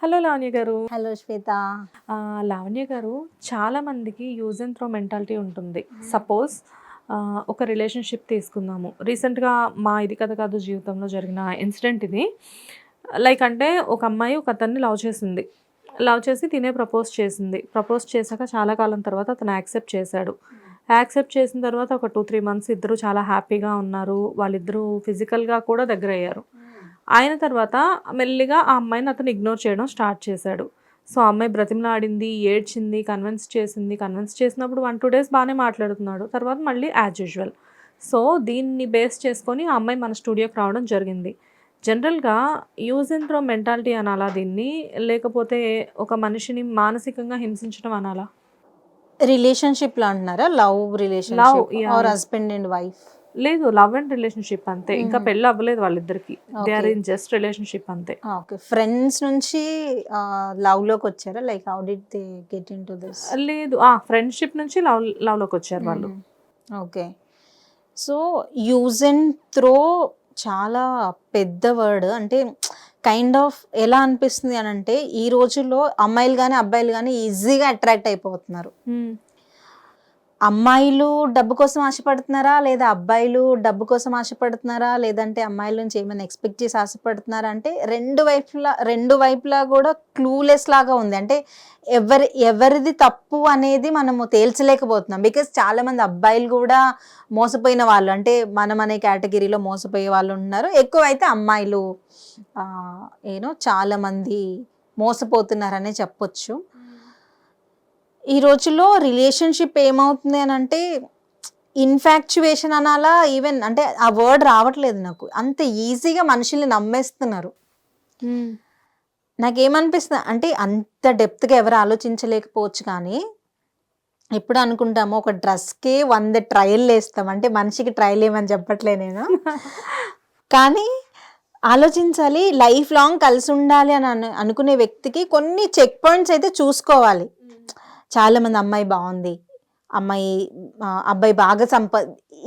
Hello Lavanya గారు. Hello శ్వేత. లావణ్య గారు చాలా మందికి యూజ్ అండ్ త్రో మెంటాలిటీ ఉంటుంది. సపోజ్ ఒక రిలేషన్షిప్ తీసుకుందాము. రీసెంట్గా మా ఇది కథ కాదు జీవితంలో జరిగిన ఇన్సిడెంట్ ఇది. లైక్ అంటే ఒక అమ్మాయి ఒక అతన్ని లవ్ చేసింది. లవ్ చేసి తినే ప్రపోజ్ చేసింది. ప్రపోజ్ చేశాక చాలా కాలం తర్వాత అతను యాక్సెప్ట్ చేశాడు. యాక్సెప్ట్ చేసిన తర్వాత ఒక టూ త్రీ మంత్స్ ఇద్దరు చాలా హ్యాపీగా ఉన్నారు. వాళ్ళిద్దరూ ఫిజికల్గా కూడా దగ్గర అయ్యారు అయిన తర్వాత మెల్లిగా ఆ అమ్మాయిని అతను ఇగ్నోర్ చేయడం స్టార్ట్ చేశాడు. సో ఆ అమ్మాయి బ్రతిమలాడింది ఏడ్చింది కన్విన్స్ చేసింది కన్విన్స్ చేసినప్పుడు వన్ టూ డేస్ బాగానే మాట్లాడుతున్నాడు. తర్వాత మళ్ళీ యాజ్ యూజువల్ సో దీన్ని బేస్ చేసుకొని ఆ అమ్మాయి మన స్టూడియోకి రావడం జరిగింది. జనరల్గా యూజ్ అండ్ త్రో మెంటాలిటీ అనాలా దీన్ని? లేకపోతే ఒక మనిషిని మానసికంగా హింసించడం అనాలా? రిలేషన్షిప్లో అంటున్నారా? Love relationship yeah, are. Husband and wife లేదు లవ్ అండ్ రిలేషన్షిప్ అంతే. ఇంకా. పెళ్ళి అవ్వలేదు వాళ్ళిద్దరికి. They are. In just relationship అంతే. ఓకే ఫ్రెండ్స్ నుంచి లవ్లోకి వచ్చారా? Like how did they get in to this లేదు ఆ ఫ్రెండ్షిప్ నుంచి లవ్ లవ్లోకి వచ్చారు వాళ్ళు. Okay so use and throw చాలా పెద్ద వర్డ్ అంటే కైండ్ ఆఫ్ ఎలా అనిపిస్తుంది అని అంటే ఈ రోజుల్లో అమ్మాయిలు కానీ అబ్బాయిలు కానీ ఈజీగా అట్రాక్ట్ అయిపోతున్నారు. అమ్మాయిలు డబ్బు కోసం ఆశపడుతున్నారా? లేదా అబ్బాయిలు డబ్బు కోసం ఆశపడుతున్నారా? లేదంటే అమ్మాయిల నుంచి ఏమైనా ఎక్స్పెక్ట్ చేసి ఆశపడుతున్నారా? అంటే రెండు వైపులా రెండు వైపులా కూడా క్లూలెస్ లాగా ఉంది. అంటే ఎవరి ఎవరిది తప్పు అనేది మనము తేల్చలేకపోతున్నాం. బికాస్ చాలా మంది అబ్బాయిలు కూడా మోసపోయిన వాళ్ళు అంటే మనం అనే కేటగిరీలో మోసపోయే వాళ్ళు ఉన్నారు. ఎక్కువైతే అమ్మాయిలు ఏనో చాలా మంది మోసపోతున్నారనే చెప్పొచ్చు. ఈ రోజుల్లో రిలేషన్షిప్ ఏమవుతుంది అని అంటే ఇన్ఫాక్చువేషన్ అనాలా ఈవెన్ అంటే ఆ వర్డ్ రావట్లేదు నాకు. అంత ఈజీగా మనుషుల్ని నమ్మేస్తున్నారు. Hmm. నాకేమనిపిస్తుంది అంటే అంత డెప్త్గా ఎవరు ఆలోచించలేకపోవచ్చు కానీ ఎప్పుడు అనుకుంటాము ఒక డ్రెస్కే వంద ట్రయల్ వేస్తాం. అంటే మనిషికి ట్రయల్ ఏమని చెప్పట్లే నేను. కానీ ఆలోచించాలి లైఫ్ లాంగ్ కలిసి ఉండాలి అని అను అనుకునే వ్యక్తికి కొన్ని చెక్ పాయింట్స్ అయితే చూసుకోవాలి. చాలామంది అమ్మాయి బాగుంది. అమ్మాయి అబ్బాయి బాగా సంప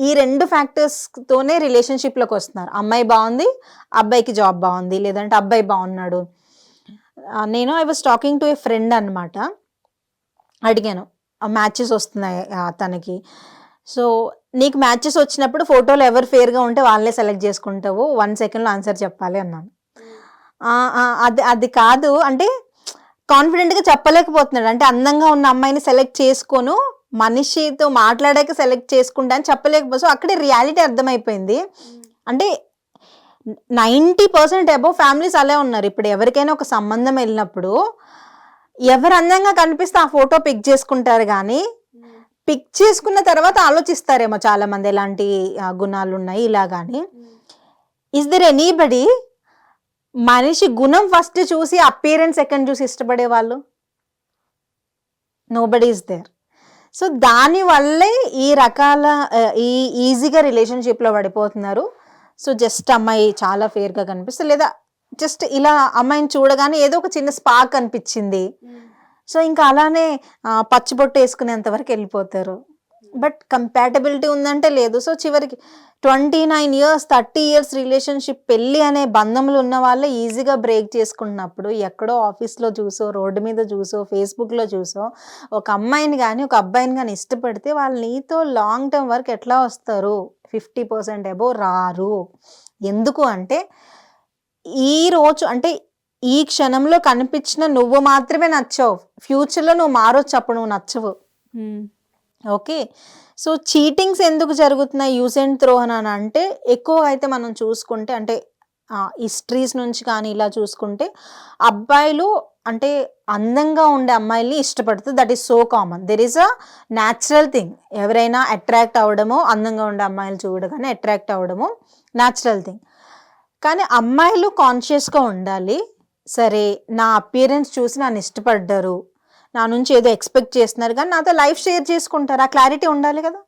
ఈ రెండు ఫ్యాక్టర్స్తోనే తోనే వస్తున్నారు. అమ్మాయి బాగుంది అబ్బాయికి జాబ్ బాగుంది లేదంటే అబ్బాయి బాగున్నాడు. నేను I was talking to a friend అనమాట అడిగాను మ్యాచెస్ వస్తున్నాయి తనకి. సో నీకు మ్యాచెస్ వచ్చినప్పుడు ఫోటోలు ఎవరు ఫేర్గా ఉంటే వాళ్ళే సెలెక్ట్ చేసుకుంటావు. వన్ సెకండ్లో ఆన్సర్ చెప్పాలి అన్నాను. అది అది కాదు అంటే కాన్ఫిడెంట్గా చెప్పలేకపోతున్నాడు. అంటే అందంగా ఉన్న అమ్మాయిని సెలెక్ట్ చేసుకోను మనిషితో మాట్లాడాక సెలెక్ట్ చేసుకుంటా అని చెప్పలేకపోతే అక్కడే రియాలిటీ అర్థమైపోయింది. అంటే నైంటీ పర్సెంట్ అబౌవ్ ఫ్యామిలీస్ అలా ఉన్నారు. ఇప్పుడు ఎవరికైనా ఒక సంబంధం వెళ్ళినప్పుడు ఎవరు అందంగా కనిపిస్తే ఆ ఫోటో పిక్ చేసుకుంటారు కానీ పిక్ చేసుకున్న తర్వాత ఆలోచిస్తారేమో చాలా మంది ఎలాంటి గుణాలు ఉన్నాయి ఇలా కానీ. ఇస్ దర్ ఎనీబడి మనిషి గుణం ఫస్ట్ చూసి అపీరెన్స్ సెకండ్ చూసి ఇష్టపడే వాళ్ళు? నోబడి ఇస్ దేర్ సో దాని వల్లే ఈ రకాల ఈ ఈజీగా రిలేషన్షిప్లో పడిపోతున్నారు. సో జస్ట్ అమ్మాయి చాలా ఫేర్గా కనిపిస్తుంది. లేదా జస్ట్ ఇలా అమ్మాయిని చూడగానే ఏదో ఒక చిన్న స్పార్క్ అనిపించింది. సో ఇంకా అలానే పచ్చిబొట్టు వేసుకునేంత వరకు వెళ్ళిపోతారు. బట్ కంపాటబిలిటీ ఉందంటే లేదు. సో చివరికి twenty nine years thirty years relationship పెళ్ళి అనే బంధంలో ఉన్న వాళ్ళు ఈజీగా బ్రేక్ చేసుకున్నప్పుడు ఎక్కడో ఆఫీస్లో చూసో రోడ్డు మీద చూసో ఫేస్బుక్లో చూసో ఒక అమ్మాయిని కానీ ఒక అబ్బాయిని కానీ ఇష్టపడితే వాళ్ళు నీతో లాంగ్ టర్మ్ వరకు ఎట్లా వస్తారు? ఫిఫ్టీ పర్సెంట్ అబోవ్ రారు. ఎందుకు అంటే ఈ రోజు అంటే ఈ క్షణంలో కనిపించిన నువ్వు మాత్రమే నచ్చావు. ఫ్యూచర్లో నువ్వు మారొచ్చు అప్పుడు నువ్వు నచ్చవు. ఓకే. సో చీటింగ్స్ ఎందుకు జరుగుతున్నాయి? యూస్ అండ్ త్రో అని అంటే ఎక్కువ అయితే మనం చూసుకుంటే అంటే హిస్టరీస్ నుంచి కానీ ఇలా చూసుకుంటే అబ్బాయిలు అంటే అందంగా ఉండే అమ్మాయిల్ని ఇష్టపడుతుంది that is so common there is a natural thing ఎవరైనా అట్రాక్ట్ అవ్వడము అందంగా ఉండే అమ్మాయిలు చూడగానే అట్రాక్ట్ అవ్వడము న్యాచురల్ థింగ్ కానీ అమ్మాయిలు కాన్షియస్గా ఉండాలి. సరే నా అపియరెన్స్ చూసి నన్ను ఇష్టపడ్డారు. నా నుంచి ఏదో ఎక్స్పెక్ట్ చేస్తున్నారు. కానీ నాతో లైఫ్ షేర్ చేసుకుంటారు. ఆ క్లారిటీ ఉండాలి కదా.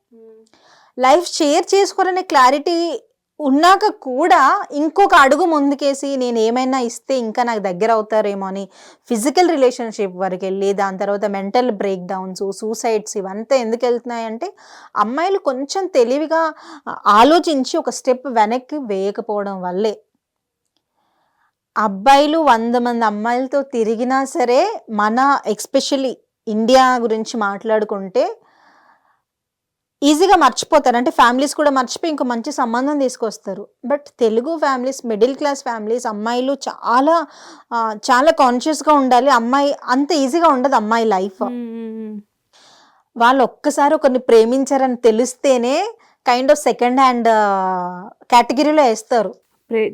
లైఫ్ షేర్ చేసుకోరనే క్లారిటీ ఉన్నాక కూడా ఇంకొక అడుగు ముందుకేసి నేను ఏమైనా ఇస్తే ఇంకా నాకు దగ్గర అవుతారేమో అని ఫిజికల్ రిలేషన్షిప్ వరకు వెళ్ళి దాని తర్వాత మెంటల్ బ్రేక్ డౌన్స్ సూసైడ్స్ ఇవంతా ఎందుకు వెళ్తున్నాయి అంటే అమ్మాయిలు కొంచెం తెలివిగా ఆలోచించి ఒక స్టెప్ వెనక్కి వేయకపోవడం వల్లే. అబ్బాయిలు వంద మంది అమ్మాయిలతో తిరిగినా సరే మన ఎక్స్పెషల్లీ ఇండియా గురించి మాట్లాడుకుంటే ఈజీగా మర్చిపోతారు. అంటే ఫ్యామిలీస్ కూడా మర్చిపోయి ఇంకో మంచి సంబంధం తీసుకొస్తారు. But Telugu families middle class families అమ్మాయిలు చాలా చాలా కాన్షియస్గా ఉండాలి. అమ్మాయి అంత ఈజీగా ఉండదు అమ్మాయి లైఫ్. వాళ్ళు ఒక్కసారి ఒకరిని ప్రేమించారని తెలిస్తేనే కైండ్ ఆఫ్ సెకండ్ హ్యాండ్ కేటగిరీలో వేస్తారు.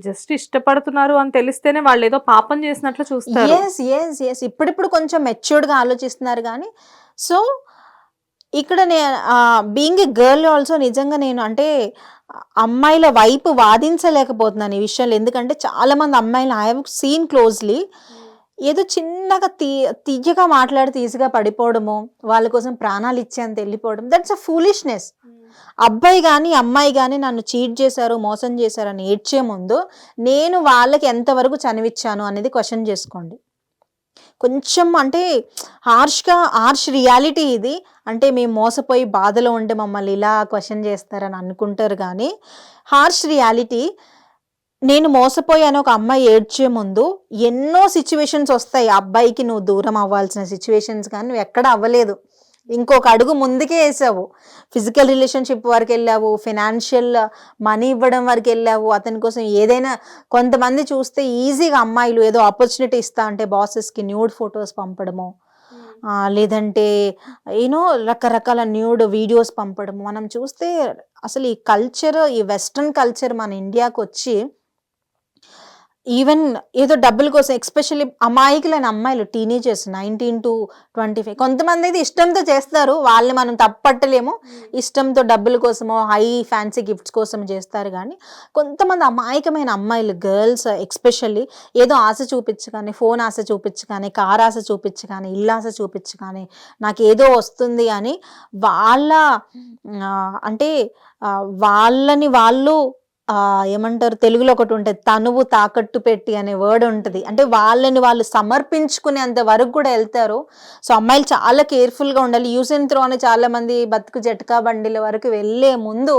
జస్ట్ ఇష్టపడుతున్నారు అని తెలిస్తేనే వాళ్ళు ఏదో పాపం చేసినట్లు చూస్తారు. ఎస్ ఎస్ ఎస్ ఇప్పుడిప్పుడు కొంచెం మెచ్యూర్డ్గా ఆలోచిస్తున్నారు కానీ సో ఇక్కడ నే బీయింగ్ ఏ గర్ల్ ఆల్సో నిజంగా నేను అంటే అమ్మాయిల వైపు వాదించలేకపోతున్నాను ఈ విషయంలో. ఎందుకంటే చాలా మంది అమ్మాయిలు ఐ హావ్ సీన్ క్లోజ్లీ ఏదో చిన్నగా తీ తీయగా మాట్లాడితే ఈజీగా పడిపోవడము వాళ్ళ కోసం ప్రాణాలు ఇచ్చేంత వెళ్ళిపోవడం దట్స్ అ ఫూలిష్నెస్ అబ్బాయి కానీ అమ్మాయి కానీ నన్ను చీట్ చేశారు మోసం చేశారు అని ఏడ్చే ముందు నేను వాళ్ళకి ఎంతవరకు చనివిచ్చాను అనేది క్వశ్చన్ చేసుకోండి. కొంచెం అంటే హార్ష్గా హార్ష్ రియాలిటీ ఇది. అంటే మేము మోసపోయి బాధలో ఉంటే మమ్మల్ని ఇలా క్వశ్చన్ చేస్తారని అనుకుంటారు కానీ హార్ష్ రియాలిటీ నేను మోసపోయాను ఒక అమ్మాయి ఏడ్చే ముందు ఎన్నో సిచ్యువేషన్స్ వస్తాయి. అబ్బాయికి నువ్వు దూరం అవ్వాల్సిన సిచ్యువేషన్స్ కానీ నువ్వు ఎక్కడ అవ్వలేదు. ఇంకొక అడుగు ముందుకే వేసావు. ఫిజికల్ రిలేషన్షిప్ వరకు వెళ్ళావు ఫినాన్షియల్ మనీ ఇవ్వడం వరకు వెళ్ళావు. అతని కోసం ఏదైనా కొంతమంది చూస్తే ఈజీగా అమ్మాయిలు ఏదో ఆపర్చునిటీ ఇస్తా అంటే బాసెస్కి న్యూడ్ ఫొటోస్ పంపడము. ఆ, లేదంటే యూనో రకరకాల న్యూడ్ వీడియోస్ పంపడము. మనం చూస్తే అసలు ఈ కల్చర్ ఈ వెస్ట్రన్ కల్చర్ మన ఇండియాకి వచ్చి ఈవెన్ ఏదో డబ్బుల కోసం ఎక్స్పెషల్లీ అమాయకులైన అమ్మాయిలు teenagers nineteen to twenty five కొంతమంది అయితే ఇష్టంతో చేస్తారు వాళ్ళని మనం తప్పట్టలేము. ఇష్టంతో డబ్బుల కోసమో హై ఫ్యాన్సీ గిఫ్ట్స్ కోసం చేస్తారు కానీ కొంతమంది అమాయకమైన అమ్మాయిలు గర్ల్స్ ఎక్స్పెషల్లీ ఏదో ఆశ చూపించగానే ఫోన్ ఆశ చూపించగానే కార్ ఆశ చూపించగానే ఇల్లు ఆశ చూపించగానే నాకు ఏదో వస్తుంది అని వాళ్ళ ఆ, అంటే వాళ్ళని వాళ్ళు ఏమంటారు? తెలుగులో ఒకటి ఉంటుంది తనువు తాకట్టు పెట్టి అనే వర్డ్ ఉంటుంది. అంటే వాళ్ళని వాళ్ళు సమర్పించుకునేంత వరకు కూడా వెళ్తారు. సో అమ్మాయిలు చాలా కేర్ఫుల్గా ఉండాలి. యూస్ అండ్ త్రో అని చాలా మంది బతుకు జట్కా బండిల వరకు వెళ్ళే ముందు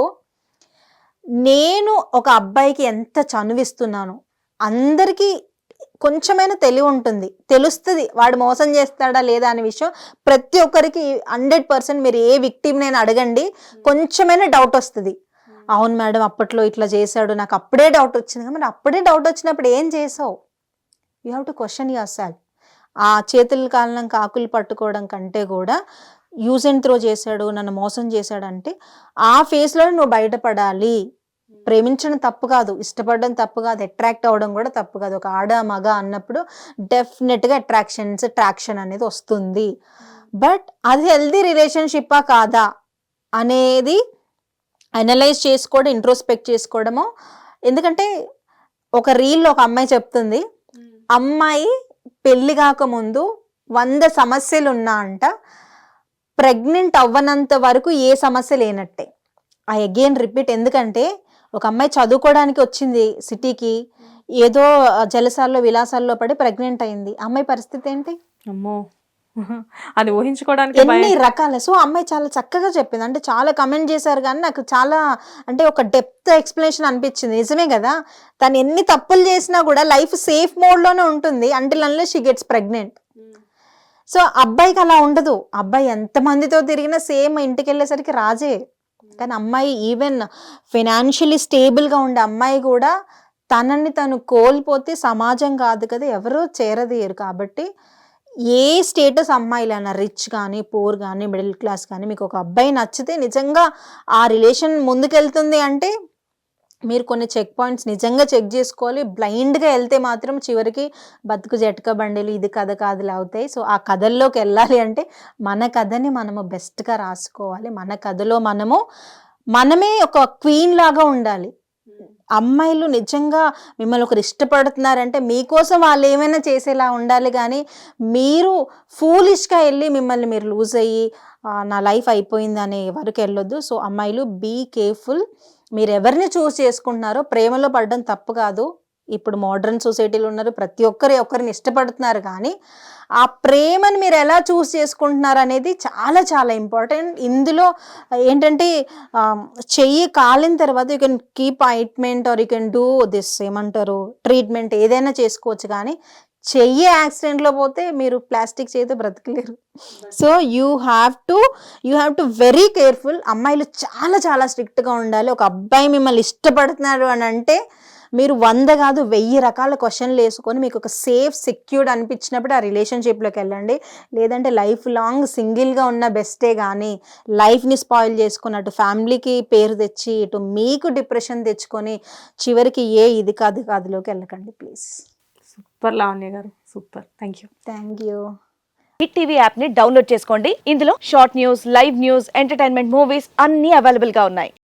నేను ఒక అబ్బాయికి ఎంత చనువిస్తున్నాను అందరికీ కొంచెమైనా తెలివి ఉంటుంది. తెలుస్తుంది వాడు మోసం చేస్తాడా లేదా అనే విషయం ప్రతి ఒక్కరికి హండ్రెడ్ పర్సెంట్ మీరు ఏ విక్టిమ్నైనా అడగండి. కొంచెమైనా డౌట్ వస్తుంది. అవును మేడం అప్పట్లో ఇట్లా చేశాడు నాకు అప్పుడే డౌట్ వచ్చింది. కదా, మరి అప్పుడే డౌట్ వచ్చినప్పుడు ఏం చేసావు? You have to question yourself ఆ చేతుల కాలం కాకులు పట్టుకోవడం కంటే కూడా యూజ్ అండ్ త్రో చేశాడు నన్ను మోసం చేశాడంటే ఆ ఫేస్లో నువ్వు బయటపడాలి. ప్రేమించడం తప్పు కాదు ఇష్టపడడం తప్పు కాదు అట్రాక్ట్ అవ్వడం కూడా తప్పు కాదు. ఒక ఆడ మగ అన్నప్పుడు డెఫినెట్గా అట్రాక్షన్స్ ట్రాక్షన్ అనేది వస్తుంది. బట్ అది హెల్దీ రిలేషన్షిప్పా కాదా? అనేది అనలైజ్ చేసుకోవడం ఇంట్రోస్పెక్ట్ చేసుకోవడము. ఎందుకంటే ఒక రీల్లో ఒక అమ్మాయి చెప్తుంది అమ్మాయి పెళ్ళి కాకముందు వంద సమస్యలు ఉన్నా అంట ప్రెగ్నెంట్ అవ్వనంత వరకు ఏ సమస్య లేనట్టే. ఆ అగైన్ రిపీట్ ఎందుకంటే ఒక అమ్మాయి చదువుకోవడానికి వచ్చింది సిటీకి ఏదో జలసాల్లో విలాసాల్లో పడి ప్రెగ్నెంట్ అయింది. అమ్మాయి పరిస్థితి ఏంటి? అమ్మో. అది ఊహించుకోవడానికి ఎన్ని రకాల? సో అమ్మాయి చాలా చక్కగా చెప్పింది. అంటే చాలా కమెంట్ చేశారు కానీ నాకు చాలా అంటే ఒక డెప్త్ ఎక్స్ప్లెనేషన్ అనిపించింది. నిజమే కదా? తను ఎన్ని తప్పులు చేసినా కూడా లైఫ్ సేఫ్ మోడ్లోనే ఉంటుంది until unless she gets pregnant so అబ్బాయికి అలా ఉండదు. అబ్బాయి ఎంత మందితో తిరిగినా సేమ్ ఇంటికి వెళ్ళేసరికి రాజే. కానీ అమ్మాయి ఈవెన్ ఫినాన్షియలీ స్టేబుల్గా ఉండే అమ్మాయి కూడా తనని తను కోల్పోతే సమాజం కాదు కదా ఎవరూ చేరదీయరు. కాబట్టి ఏ స్టేటస్ అమ్మాయిలైనా రిచ్ కానీ పూర్ కానీ మిడిల్ క్లాస్ కానీ మీకు ఒక అబ్బాయి నచ్చితే నిజంగా ఆ రిలేషన్ ముందుకెళ్తుంది అంటే మీరు కొన్ని చెక్ పాయింట్స్ నిజంగా చెక్ చేసుకోవాలి. బ్లైండ్గా వెళ్తే మాత్రం చివరికి బతుకు జటక బండిలు ఇది కథ కాదులు అవుతాయి. సో ఆ కథల్లోకి వెళ్ళాలి అంటే మన కథని మనము బెస్ట్గా రాసుకోవాలి. మన కథలో మనము మనమే ఒక క్వీన్ లాగా ఉండాలి. అమ్మాయిలు నిజంగా మిమ్మల్ని ఒకరు ఇష్టపడుతున్నారంటే మీకోసం వాళ్ళు ఏమైనా చేసేలా ఉండాలి కానీ మీరు ఫూలిష్గా వెళ్ళి మిమ్మల్ని మీరు లూజ్ అయ్యి నా లైఫ్ అయిపోయింది అనే వరకు వెళ్ళొద్దు. సో అమ్మాయిలు బీ కేర్ఫుల్ మీరు ఎవరిని చూస్ చేసుకుంటున్నారో ప్రేమలో పడడం తప్పు కాదు. ఇప్పుడు మోడర్న్ సొసైటీలో ఉన్నారు ప్రతి ఒక్కరు ఒకరిని ఇష్టపడుతున్నారు కానీ ఆ ప్రేమను మీరు ఎలా చూస్ చేసుకుంటున్నారు అనేది చాలా చాలా ఇంపార్టెంట్. ఇందులో ఏంటంటే చెయ్యి కాలిన తర్వాత you can keep ointment or you can do this ఏమంటారు ట్రీట్మెంట్ ఏదైనా చేసుకోవచ్చు కానీ చెయ్యి యాక్సిడెంట్లో పోతే మీరు ప్లాస్టిక్ చేతితో బ్రతకలేరు. So you have to you have to very careful అమ్మాయిలు చాలా చాలా స్ట్రిక్ట్గా ఉండాలి. ఒక అబ్బాయి మిమ్మల్ని ఇష్టపడుతున్నాడు అని అంటే మీరు వంద కాదు వెయ్యి రకాల క్వశ్చన్లు వేసుకొని మీకు ఒక సేఫ్ సెక్యూర్డ్ అనిపించినప్పుడు ఆ రిలేషన్షిప్లోకి వెళ్ళండి. లేదంటే లైఫ్ లాంగ్ సింగిల్గా ఉన్న బెస్టే కానీ లైఫ్ని స్పాయిల్ చేసుకుని అటు ఫ్యామిలీకి పేరు తెచ్చి ఇటు మీకు డిప్రెషన్ తెచ్చుకొని చివరికి ఏ ఇది కాదు కాదులోకి వెళ్ళకండి please super Lavanya garu super. Thank you thank you hit TV యాప్ని డౌన్లోడ్ చేసుకోండి. ఇందులో short news live news entertainment movies అన్ని అవైలబుల్గా ఉన్నాయి.